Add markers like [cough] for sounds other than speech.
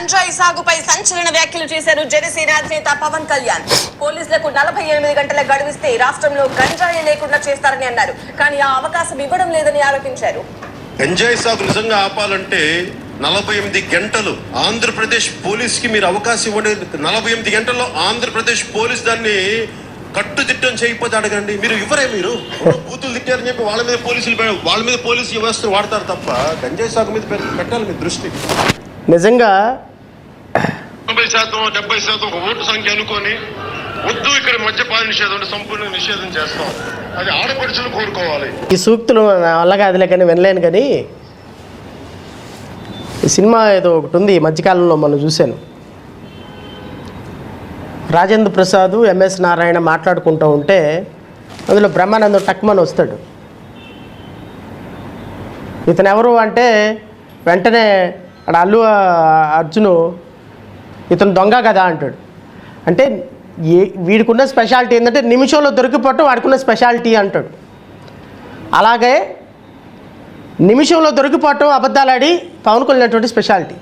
గంజాయి సాగుపై సంచలన వ్యాఖ్యలు చేశారు జనసేన అధినేత పవన్ కళ్యాణ్. పోలీసులకు నలభై ఎనిమిది గంటల గడువిస్తే రాష్ట్రంలో గంజాయి లేకుండా చేస్తారని అన్నారు. కానీ ఆ అవకాశం ఇవ్వడం లేదని ఆరోపించారు. గంజాయి సాగు నిజంగా ఆపాలంటే నలభై ఎనిమిది గంటలు ఆంధ్రప్రదేశ్ పోలీస్కి మీరు అవకాశం ఇవ్వండి నలభై ఎనిమిది గంటల్లో ఆంధ్రప్రదేశ్ పోలీస్ దాన్ని కట్టుదిట్టం చేయకపోతే అడగండి. మీరు ఇవ్వరే మీరు? [laughs] బూతులు తిట్టారని చెప్పి వాళ్ళ మీద పోలీసులు వాళ్ళ మీద పోలీసు వ్యవస్థ వాడతారు తప్ప గంజాయి సాగు మీద పెట్టాలి మీ దృష్టి. నిజంగా తొంభై శాతం డెబ్బై శాతం ఒక ఓటు సంఖ్య అనుకొని వద్దు ఇక్కడ మద్యపాన నిషేధం సంపూర్ణ నిషేధం చేస్తాం. అది ఆడపడుచులు కోరుకోవాలి. ఈ సూక్తులు నా వల్ల కాదులే కానీ వినలేను కానీ ఈ సినిమా ఏదో ఒకటి ఉంది ఈ మధ్యకాలంలో మనం చూశాను. రాజేంద్ర ప్రసాద్ ఎంఎస్ నారాయణ మాట్లాడుకుంటూ ఉంటే అందులో బ్రహ్మానందం టక్మన్ వస్తాడు. ఇతను ఎవరు అంటే వెంటనే అక్కడ అల్లు అర్జును ఇతను దొంగ కదా అంటాడు. అంటే ఏ వీడికున్న స్పెషాలిటీ ఏంటంటే నిమిషంలో దొరికిపోవటం వాడికున్న స్పెషాలిటీ అంటాడు. అలాగే నిమిషంలో దొరికిపోవటం అబద్ధాలాడి పవన్ కళ్యాణ్ స్పెషాలిటీ